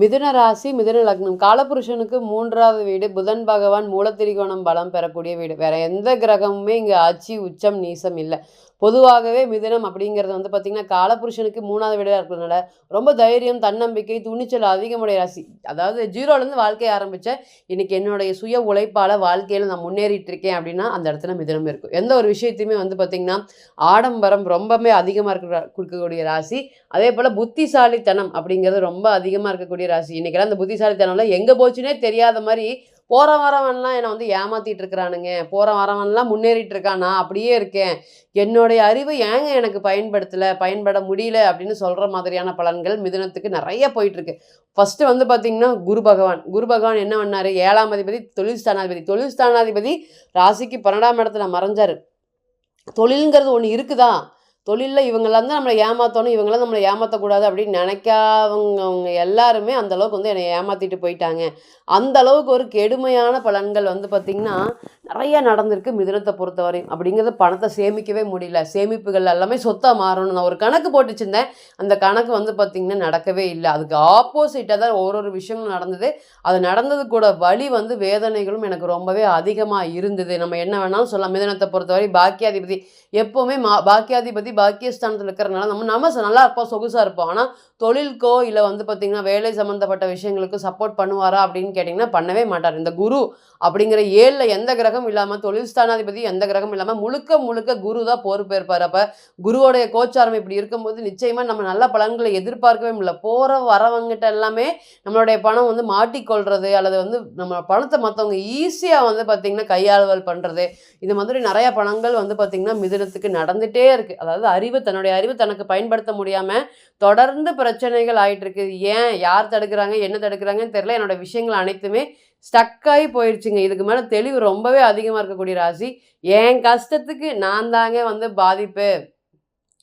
மிதுன ராசி மிதுன லக்னம். காலபுருஷனுக்கு மூன்றாவது வீடு. புதன் பகவான் மூலத்திரிகோணம் பலம் பெறக்கூடிய வீடு. வேற எந்த கிரகமுமே இங்கே ஆட்சி உச்சம் நீசம் இல்லை. பொதுவாகவே மிதனம் அப்படிங்கிறது வந்து பார்த்திங்கன்னா காலபுருஷனுக்கு மூணாவது வீடாக இருக்கிறதுனால ரொம்ப தைரியம் தன்னம்பிக்கை துணிச்சல் அதிகமுடைய ராசி. அதாவது ஜீரோலேருந்து வாழ்க்கையை ஆரம்பித்தேன் இன்னைக்கு என்னுடைய சுய உழைப்பால் வாழ்க்கையில் நான் முன்னேறிட்டு இருக்கேன் அப்படின்னா அந்த இடத்துல மிதனம் இருக்கும். எந்த ஒரு விஷயத்தையுமே வந்து பார்த்திங்கன்னா ஆடம்பரம் ரொம்பவே அதிகமாக இருக்கிற கொடுக்கக்கூடிய ராசி. அதே போல் புத்திசாலித்தனம் அப்படிங்கிறது ரொம்ப அதிகமாக இருக்கக்கூடிய ராசி. இன்றைக்கெல்லாம் அந்த புத்திசாலித்தனம்லாம் எங்கே போச்சுன்னே தெரியாத மாதிரி போகிற வரவன்லாம் என்னை வந்து ஏமாத்திட்டு இருக்கிறானுங்க. போகிற வரவன்லாம் முன்னேறிட்டு இருக்கானா. அப்படியே இருக்கேன். என்னுடைய அறிவு ஏங்க எனக்கு பயன்படுத்தலை? பயன்பட முடியல அப்படின்னு சொல்கிற மாதிரியான பலன்கள் மிதுனத்துக்கு நிறைய போயிட்டுருக்கு ஃபஸ்ட்டு வந்து பார்த்திங்கன்னா குரு பகவான். குரு பகவான் என்ன பண்ணார்? ஏழாம் அதிபதி தொழில் ஸ்தானாதிபதி. தொழில் ஸ்தானாதிபதி ராசிக்கு பன்னெண்டாம் இடத்துல மறைஞ்சார். தொழிலுங்கிறது ஒன்று இருக்குதா? தொழிலில் இவங்களாம் தான் நம்மளை ஏமாற்றணும் இவங்களாம் நம்மளை ஏமாற்றக்கூடாது அப்படின்னு நினைக்காதவங்க அவங்க எல்லாருமே அந்த அளவுக்கு வந்து என்னை ஏமாற்றிட்டு போயிட்டாங்க. அந்த அளவுக்கு ஒரு கெடுமையான பலன்கள் வந்து பார்த்திங்கன்னா நிறைய நடந்திருக்கு மிதுனத்தை பொறுத்தவரையும். அப்படிங்கிறது பணத்தை சேமிக்கவே முடியல. சேமிப்புகள் எல்லாமே சொத்தாக மாறணும் நான் ஒரு கணக்கு போட்டுச்சிருந்தேன். அந்த கணக்கு வந்து பார்த்திங்கன்னா நடக்கவே இல்லை. அதுக்கு ஆப்போசிட்டாக தான் ஒரு ஒரு விஷயங்களும் நடந்தது. அது நடந்தது கூட வழி வந்து வேதனைகளும் எனக்கு ரொம்பவே அதிகமாக இருந்தது. நம்ம என்ன வேணாலும் சொல்லலாம். மிதனத்தை பொறுத்தவரை பாக்கியாதிபதி எப்போவுமே மா பாக்கியாதிபதி பாக்கியஸ்தானத்தில் இருக்கிறனால நம்ம நம்ம நல்லா இருப்போம் சொகுசாக இருப்போம். ஆனால் தொழிலுக்கோ இல்லை வந்து பார்த்திங்கன்னா வேலை சம்மந்தப்பட்ட விஷயங்களுக்கு சப்போர்ட் பண்ணுவாரா அப்படின்னு கேட்டிங்கன்னா பண்ணவே மாட்டார். இந்த குரு அப்படிங்கிற ஏழில் எந்த கிரகம் இல்லாமல் தொழில் ஸ்தானாதிபதி எந்த கிரகம் இல்லாமல் முழுக்க முழுக்க குரு தான் பொறுப்பேற்பார் அப்போ குருவோடைய கோச்சாரம் இப்படி இருக்கும்போது நிச்சயமாக நம்ம நல்ல பலன்களை எதிர்பார்க்கவே முடியல. போகிற வரவங்கிட்ட எல்லாமே நம்மளுடைய பணம் வந்து மாட்டிக்கொள்கிறது அல்லது வந்து நம்ம பணத்தை மற்றவங்க ஈஸியாக வந்து பார்த்திங்கன்னா கையாளுதல் பண்ணுறது இது மாதிரி நிறைய பணங்கள் வந்து பார்த்திங்கன்னா மிதுனத்துக்கு நடந்துகிட்டே இருக்குது அதாவது அறிவு தன்னுடைய அறிவு தனக்கு பயன்படுத்த முடியாமல் தொடர்ந்து பிரச்சனைகள் ஆகிட்டு இருக்குது ஏன் யார் தடுக்கிறாங்க என்ன தடுக்கிறாங்கன்னு தெரியல. என்னோட விஷயங்கள் அனைத்துமே ஸ்டக் ஆகி போயிடுச்சுங்க இதுக்கு மேலே தெளிவு ரொம்பவே அதிகமாக இருக்கக்கூடிய ராசி. என் கஷ்டத்துக்கு நான் தாங்க வந்து பாதிப்பு.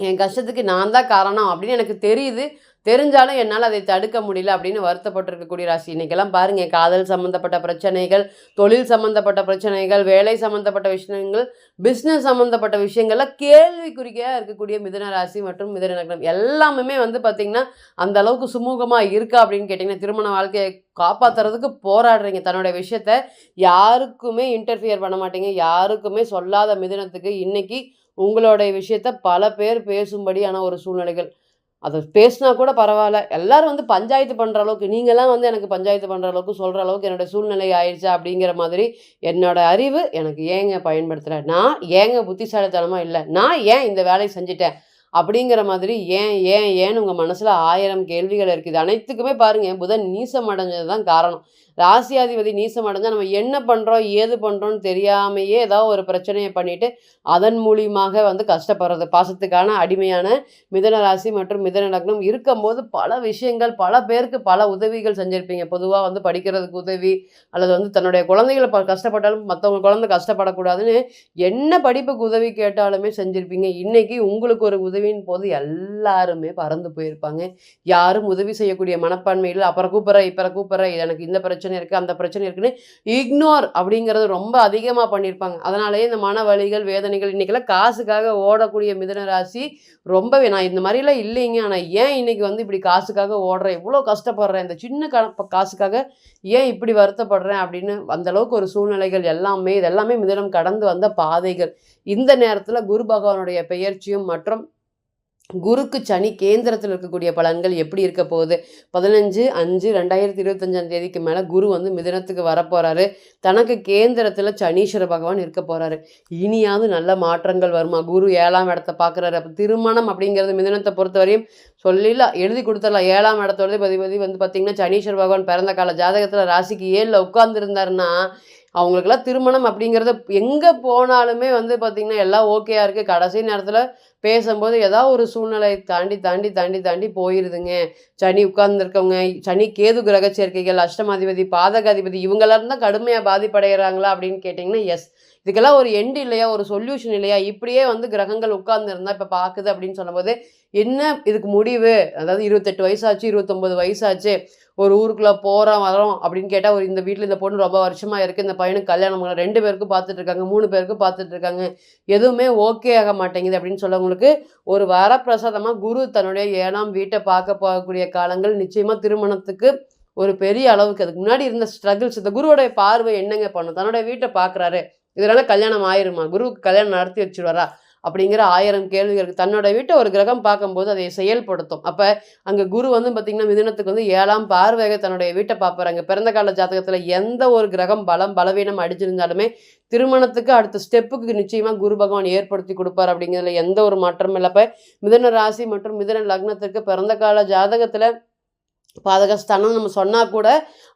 என் கஷ்டத்துக்கு நான் தான் காரணம் அப்படின்னு எனக்கு தெரியுது. தெரிஞ்சாலும் என்னால் அதை தடுக்க முடியல அப்படின்னு வருத்தப்பட்டிருக்கக்கூடிய ராசி. இன்றைக்கெல்லாம் பாருங்கள் காதல் சம்மந்தப்பட்ட பிரச்சனைகள் தொழில் சம்மந்தப்பட்ட பிரச்சனைகள் வேலை சம்மந்தப்பட்ட விஷயங்கள் பிஸ்னஸ் சம்மந்தப்பட்ட விஷயங்கள்லாம் கேள்விக்குறிக்கையாக இருக்கக்கூடிய மிதன ராசி மற்றும் மிதன நகரம் எல்லாமே வந்து பார்த்திங்கன்னா அந்த அளவுக்கு சுமூகமாக இருக்கா அப்படின்னு கேட்டிங்கன்னா திருமண வாழ்க்கையை காப்பாற்றுறதுக்கு போராடுறீங்க. தன்னுடைய விஷயத்த யாருக்குமே இன்டர்ஃபியர் பண்ண மாட்டீங்க. யாருக்குமே சொல்லாத மிதனத்துக்கு இன்றைக்கி உங்களுடைய விஷயத்த பல பேர் பேசும்படியான ஒரு சூழ்நிலைகள். அதை பேசினா கூட பரவாயில்ல. எல்லாரும் வந்து பஞ்சாயத்து பண்ணுற அளவுக்கு நீங்களாம் வந்து எனக்கு பஞ்சாயத்து பண்ணுற அளவுக்கு சொல்கிற அளவுக்கு என்னோட சூழ்நிலை ஆயிடுச்சா அப்படிங்கிற மாதிரி என்னோட அறிவு எனக்கு ஏங்க பயன்படுத்துகிறேன் நான் ஏங்க புத்திசாலித்தனமாக இல்லை? நான் ஏன் இந்த வேலையை செஞ்சுட்டேன்? அப்படிங்கிற மாதிரி ஏன் ஏன் ஏன்னு உங்கள் மனசில் ஆயிரம் கேள்விகள் இருக்குது? அனைத்துக்குமே பாருங்கள் புதன் நீசம் அடைஞ்சது தான் காரணம். ராசியாதிபதி நீசம் அடைஞ்சால் நம்ம என்ன பண்ணுறோம் ஏது பண்ணுறோன்னு தெரியாமையே ஏதாவது ஒரு பிரச்சனையை பண்ணிட்டு அதன் மூலியமாக வந்து கஷ்டப்படுறது. பாசத்துக்கான அடிமையான மிதன ராசி மற்றும் மிதன லக்னம் இருக்கும்போது பல விஷயங்கள் பல பேருக்கு பல உதவிகள் செஞ்சுருப்பீங்க. பொதுவாக வந்து படிக்கிறதுக்கு உதவி அல்லது வந்து தன்னுடைய குழந்தைகளை ப கஷ்டப்பட்டாலும் மற்றவங்க குழந்தை கஷ்டப்படக்கூடாதுன்னு என்ன படிப்புக்கு உதவி கேட்டாலுமே செஞ்சுருப்பீங்க. இன்னைக்கு உங்களுக்கு ஒரு உதவியின் போது எல்லாருமே பறந்து போயிருப்பாங்க. யாரும் உதவி செய்யக்கூடிய மனப்பான்மையில் அப்புறம் கூப்பிட்ற இப்போ கூப்பிட்ற எனக்கு இந்த பிரச்சனை இருக்குது அந்த பிரச்சனை இருக்குன்னு இக்னோர் அப்படிங்கிறது ரொம்ப அதிகமாக பண்ணியிருப்பாங்க அதனாலேயே இந்த மன வலிகள் வேதனைகள் இன்றைக்கெல்லாம் காசுக்காக ஓடக்கூடிய மிதன ராசி ரொம்பவே நான் இந்த மாதிரிலாம் இல்லைங்க. ஆனால் ஏன் இன்னைக்கு வந்து இப்படி காசுக்காக ஓடுறேன்? இவ்வளோ கஷ்டப்படுறேன்? இந்த சின்ன கா காசுக்காக ஏன் இப்படி வருத்தப்படுறேன்? அப்படின்னு அந்த அளவுக்கு ஒரு சூழ்நிலைகள் எல்லாமே இது எல்லாமே மிதனம் கடந்து வந்த பாதைகள். இந்த நேரத்தில் குரு பகவானுடைய பெயர்ச்சியும் மற்றும் குருக்கு சனி கேந்திரத்தில் இருக்கக்கூடிய பலன்கள் எப்படி இருக்க போகுது? பதினஞ்சு அஞ்சு ரெண்டாயிரத்தி இருபத்தஞ்சாம் தேதிக்கு மேலே குரு வந்து மிதனத்துக்கு வரப்போகிறாரு தனக்கு கேந்திரத்தில் சனீஸ்வர பகவான் இருக்க போகிறாரு இனியாவது நல்ல மாற்றங்கள் வருமா? குரு ஏழாம் இடத்த பார்க்குறாரு அப்போ திருமணம் அப்படிங்கிறது மிதனத்தை பொறுத்தவரையும் சொல்லிடலாம் எழுதி கொடுத்துடலாம். ஏழாம் இடத்தோட பதிபதி வந்து பார்த்திங்கன்னா சனீஸ்வர பகவான் பிறந்த கால ஜாதகத்தில் ராசிக்கு ஏழில் உட்காந்துருந்தாருன்னா அவங்களுக்கெல்லாம் திருமணம் அப்படிங்கிறது எங்கே போனாலுமே வந்து பார்த்திங்கன்னா எல்லாம் ஓகேயா இருக்குது கடைசி நேரத்தில் பேசும்போது ஏதாவது ஒரு சூழ்நிலை தாண்டி தாண்டி தாண்டி தாண்டி போயிருதுங்க. சனி உட்கார்ந்துருக்கவங்க சனி கேது கிரக சேர்க்கைகள் அஷ்டமாதிபதி பாதகாதிபதி இவங்களாம் தான் கடுமையாக பாதிப்படைகிறாங்களா அப்படின்னு கேட்டிங்கன்னா எஸ் இதுக்கெல்லாம் ஒரு எண்ட் இல்லையா? ஒரு சொல்யூஷன் இல்லையா? இப்படியே வந்து கிரகங்கள் உட்கார்ந்துருந்தா இப்போ பார்க்குது அப்படின்னு சொல்லும்போது என்ன இதுக்கு முடிவு? அதாவது இருபத்தெட்டு வயசாச்சு இருபத்தொம்பது வயசாச்சு ஒரு ஊருக்குள்ளே போகிறோம் வரோம் அப்படின்னு கேட்டால் ஒரு இந்த வீட்டில் இந்த பொண்ணு ரொம்ப வருஷமாக இருக்குது இந்த பையனுக்கு கல்யாணம் பண்ண ரெண்டு பேருக்கும் பார்த்துட்ருக்காங்க மூணு பேருக்கும் பார்த்துட்ருக்காங்க எதுவுமே ஓகே ஆக மாட்டேங்குது அப்படின்னு சொல்லவங்களுக்கு ஒரு வரப்பிரசாதமாக குரு தன்னுடைய ஏழாம் வீட்டை பார்க்க போகக்கூடிய காலங்கள் நிச்சயமாக திருமணத்துக்கு ஒரு பெரிய அளவுக்கு அதுக்கு முன்னாடி இருந்த ஸ்ட்ரகிள்ஸ் இந்த குருவோடைய பார்வை என்னங்க பண்ணும்? தன்னுடைய வீட்டை பார்க்குறாரு. இதனால கல்யாணம் ஆயிருமா? குருவுக்கு கல்யாணம் நடத்தி வச்சுடுவாரா அப்படிங்கிற ஆயிரம் கேள்விகள் தன்னோட வீட்டை ஒரு கிரகம் பார்க்கும்போது அதை செயல்படுத்தும். அப்போ அங்கே குரு வந்து பார்த்திங்கன்னா மிதுனத்துக்கு வந்து ஏழாம் பார்வையாக தன்னுடைய வீட்டை பார்ப்பாரு. பிறந்த கால ஜாதகத்தில் எந்த ஒரு கிரகம் பலம் பலவீனம் அடிச்சிருந்தாலுமே திருமணத்துக்கு அடுத்த ஸ்டெப்புக்கு நிச்சயமாக குரு பகவான் ஏற்படுத்தி கொடுப்பார் அப்படிங்கிறதுல எந்த ஒரு மாற்றமும் இல்லை. அப்போ மிதன ராசி மற்றும் மிதன லக்னத்திற்கு பிறந்த கால ஜாதகத்தில் பாதகஸ்தானம் நம்ம சொன்னால் கூட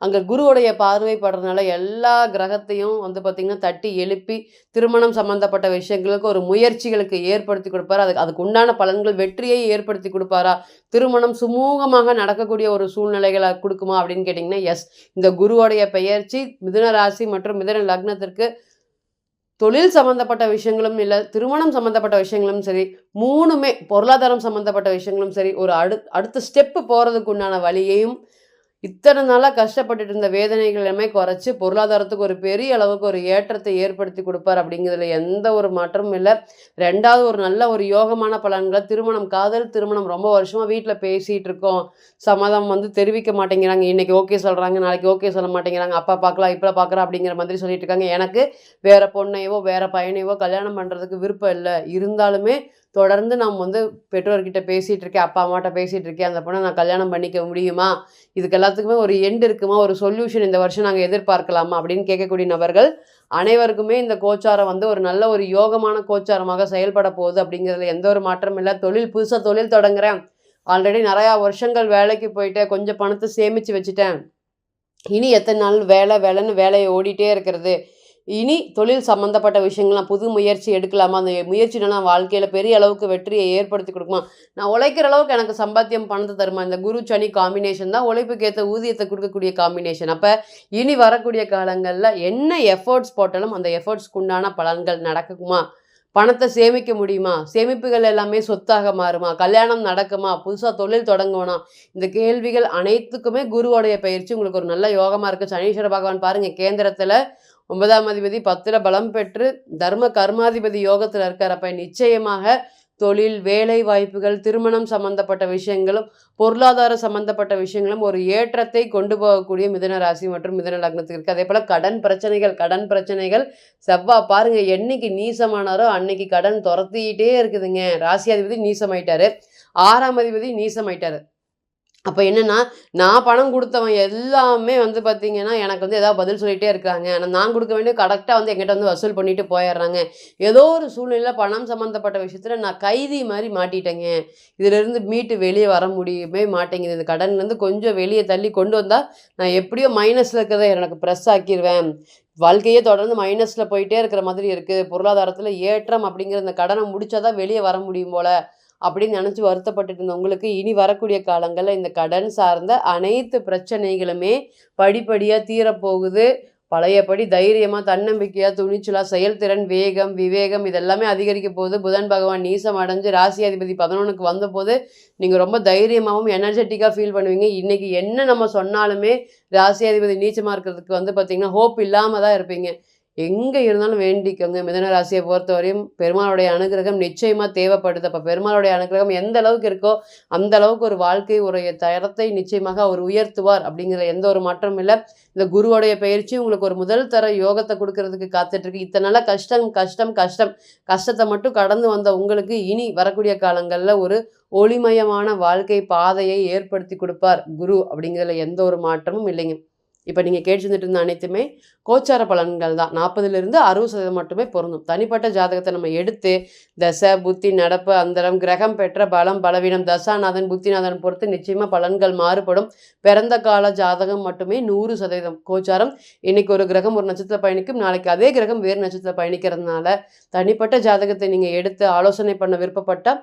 அங்கே குருவுடைய பார்வைப்படுறதுனால எல்லா கிரகத்தையும் வந்து பார்த்திங்கன்னா தட்டி எழுப்பி திருமணம் சம்மந்தப்பட்ட விஷயங்களுக்கு ஒரு முயற்சிகளுக்கு ஏற்படுத்தி கொடுப்பாரு. அதுக்கு அதுக்கு உண்டான பலன்கள் வெற்றியை ஏற்படுத்தி கொடுப்பாரா? திருமணம் சுமூகமாக நடக்கக்கூடிய ஒரு சூழ்நிலைகளை கொடுக்குமா அப்படின்னு கேட்டிங்கன்னா எஸ் இந்த குருவுடைய பெயர்ச்சி மிதுன ராசி மற்றும் மிதுன லக்னத்திற்கு தொழில் சம்மந்தப்பட்ட விஷயங்களும் இல்லை திருமணம் சம்மந்தப்பட்ட விஷயங்களும் சரி மூணுமே பொருளாதாரம் சம்மந்தப்பட்ட விஷயங்களும் சரி ஒரு அடு அடுத்த ஸ்டெப்பு போகிறதுக்கு உண்டான வழியையும் இத்தனை நாளாக கஷ்டப்பட்டுட்டு இருந்த வேதனைகள் எல்லாமே குறைச்சி பொருளாதாரத்துக்கு ஒரு பெரிய அளவுக்கு ஒரு ஏற்றத்தை ஏற்படுத்தி கொடுப்பார் அப்படிங்கிறதுல எந்த ஒரு மாற்றமும் இல்லை. ரெண்டாவது ஒரு நல்ல ஒரு யோகமான பலன்களை திருமணம் காதல் திருமணம் ரொம்ப வருஷமாக வீட்டில் பேசிகிட்டு இருக்கோம். சம்மதம் வந்து தெரிவிக்க மாட்டேங்கிறாங்க. இன்றைக்கி ஓகே சொல்கிறாங்க நாளைக்கு ஓகே சொல்ல மாட்டேங்கிறாங்க. அப்பா பார்க்கலாம் இப்போ பார்க்குறோம் அப்படிங்கிற மாதிரி சொல்லிட்டு இருக்காங்க. எனக்கு வேறு பொண்ணையவோ வேறு பையனையவோ கல்யாணம் பண்ணுறதுக்கு விருப்பம் இல்லை. இருந்தாலுமே தொடர்ந்து நம்ம வந்து பெற்றோர்கிட்ட பேசிகிட்டு இருக்கேன் அப்பா அம்மாட்ட பேசிகிட்டு இருக்கேன். அந்த பொண்ணை நான் கல்யாணம் பண்ணிக்க முடியுமா? இதுக்கு எல்லாத்துக்குமே ஒரு எண்டு இருக்குமா? ஒரு சொல்யூஷன் இந்த வருஷம் நாங்கள் எதிர்பார்க்கலாமா? அப்படின்னு கேட்கக்கூடிய நபர்கள் அனைவருக்குமே இந்த கோச்சாரம் வந்து ஒரு நல்ல ஒரு யோகமான கோச்சாரமாக செயல்பட போகுது அப்படிங்கிறதுல எந்த ஒரு மாற்றமும் இல்லை. தொழில் புதுசாக தொழில் தொடங்குறேன். ஆல்ரெடி நிறையா வருஷங்கள் வேலைக்கு போயிட்டேன். கொஞ்சம் பணத்தை சேமித்து வச்சுட்டேன். இனி எத்தனை நாள் வேலை வேலைன்னு வேலையை ஓடிட்டே இருக்கிறது. இனி தொழில் சம்மந்தப்பட்ட விஷயங்கள்லாம் புது முயற்சி எடுக்கலாமா? அந்த முயற்சினா வாழ்க்கையில் பெரிய அளவுக்கு வெற்றியை ஏற்படுத்தி கொடுக்குமா? நான் உழைக்கிற அளவுக்கு எனக்கு சம்பாத்தியம் பணத்தை தருமா? இந்த குரு சனி காம்பினேஷன் தான் உழைப்புக்கு ஏற்ற ஊதியத்தை கொடுக்கக்கூடிய காம்பினேஷன் அப்போ இனி வரக்கூடிய காலங்களில் என்ன எஃபர்ட்ஸ் போட்டாலும் அந்த எஃபர்ட்ஸ்க்கு உண்டான பலன்கள் நடக்குமா? பணத்தை சேமிக்க முடியுமா? சேமிப்புகள் எல்லாமே சொத்தாக மாறுமா? கல்யாணம் நடக்குமா? புதுசாக தொழில் தொடங்குவனா? இந்த கேள்விகள் அனைத்துக்குமே குருவோடைய பயிற்சி. உங்களுக்கு ஒரு நல்ல யோகமாக இருக்குது சனீஸ்வர பகவான் பாருங்கள் கேந்திரத்தில் ஒன்பதாம் அதிபதி பத்தில் பலம் பெற்று தர்ம கர்மாதிபதி யோகத்தில் இருக்கார். நிச்சயமாக தொழில் வேலை வாய்ப்புகள் திருமணம் சம்பந்தப்பட்ட விஷயங்களும் பொருளாதார சம்பந்தப்பட்ட விஷயங்களும் ஒரு ஏற்றத்தை கொண்டு போகக்கூடிய மிதன ராசி மற்றும் மிதன லக்னத்துக்கு இருக்குது அதே போல் கடன் பிரச்சனைகள் கடன் பிரச்சனைகள் செவ்வா பாருங்கள் என்னைக்கு நீசமானாரோ அன்னைக்கு கடன் துரத்திக்கிட்டே இருக்குதுங்க. ராசியாதிபதி நீசமாயிட்டாரு. ஆறாம் அதிபதி நீசமாயிட்டாரு. அப்போ என்னென்னா நான் பணம் கொடுத்தவன் எல்லாமே வந்து பார்த்திங்கன்னா எனக்கு வந்து ஏதாவது பதில் சொல்லிகிட்டே இருக்காங்க. ஆனால் நான் கொடுக்க வேண்டிய கரெக்டாக வந்து எங்கிட்ட வந்து வசூல் பண்ணிட்டு போயிடுறாங்க. ஏதோ ஒரு சூழ்நிலையில் பணம் சம்மந்தப்பட்ட விஷயத்தில் நான் கைதி மாதிரி மாட்டிட்டேங்க. இதிலேருந்து மீட்டு வெளியே வர முடியுமே மாட்டேங்குது. இந்த கடன்லேருந்து கொஞ்சம் வெளியே தள்ளி கொண்டு வந்தால் நான் எப்படியோ மைனஸில் இருக்கிறத எனக்கு ப்ரெஸ் ஆக்கிடுவேன் வாழ்க்கையே தொடர்ந்து மைனஸில் போயிட்டே இருக்கிற மாதிரி இருக்குது பொருளாதாரத்தில் ஏற்றம் அப்படிங்கிற இந்த கடனை முடித்தாதான் வெளியே வர முடியும் போல். அப்படின்னு நினச்சி வருத்தப்பட்டுட்டு இருந்தவங்களுக்கு இனி வரக்கூடிய காலங்களில் இந்த கடன் சார்ந்த அனைத்து பிரச்சனைகளுமே படிப்படியாக தீரப்போகுது. பழையபடி தைரியமாக தன்னம்பிக்கையாக துணிச்சலாக செயல்திறன் வேகம் விவேகம் இதெல்லாமே அதிகரிக்க போகுது. புதன் பகவான் நீசம் அடைஞ்சு ராசி அதிபதி பதினொன்றுக்கு வந்தபோது நீங்கள் ரொம்ப தைரியமாகவும் எனர்ஜெட்டிக்காக ஃபீல் பண்ணுவீங்க. இன்றைக்கி என்ன நம்ம சொன்னாலுமே ராசி அதிபதி நீச்சமாக இருக்கிறதுக்கு வந்து பார்த்திங்கன்னா ஹோப் இல்லாமல் தான் இருப்பீங்க. எங்கே இருந்தாலும் வேண்டிக்கோங்க. மிதன ராசியை பொறுத்தவரையும் பெருமாளுடைய அனுகிரகம் நிச்சயமாக தேவைப்படுது. அப்போ பெருமாளுடைய அனுகிரகம் எந்த அளவுக்கு இருக்கோ அந்த அளவுக்கு ஒரு வாழ்க்கை உடைய தரத்தை நிச்சயமாக அவர் உயர்த்துவார் அப்படிங்கிற எந்த ஒரு மாற்றமும் இல்லை. இந்த குருவோடைய பயிற்சி உங்களுக்கு ஒரு முதல் தர யோகத்தை கொடுக்கறதுக்கு காத்துட்ருக்கு. இத்தனை நாளாக கஷ்டம் கஷ்டம் கஷ்டம். கஷ்டத்தை மட்டும் கடந்து வந்த உங்களுக்கு இனி வரக்கூடிய காலங்களில் ஒரு ஒளிமயமான வாழ்க்கை பாதையை ஏற்படுத்தி கொடுப்பார் குரு அப்படிங்கிறதுல எந்த ஒரு மாற்றமும் இல்லைங்க. இப்போ நீங்கள் கேட்டு இருந்த அனைத்துமே கோச்சார பலன்கள் தான். நாற்பதுலேருந்து அறுபது சதவீதம் மட்டுமே பொருந்தும். தனிப்பட்ட ஜாதகத்தை நம்ம எடுத்து தசை புத்தி நடப்பு அந்தரம் கிரகம் பெற்ற பலம் பலவீனம் தசாநாதன் புத்திநாதன் பொறுத்து நிச்சயமாக பலன்கள் மாறுபடும். பிறந்த கால ஜாதகம் மட்டுமே நூறு சதவீதம் கோச்சாரம். இன்றைக்கி ஒரு கிரகம் ஒரு நட்சத்திர பயணிக்கும் நாளைக்கு அதே கிரகம் வேறு நட்சத்திர பயணிக்கிறதுனால தனிப்பட்ட ஜாதகத்தை நீங்கள் எடுத்து ஆலோசனை பண்ண விருப்பப்பட்டால்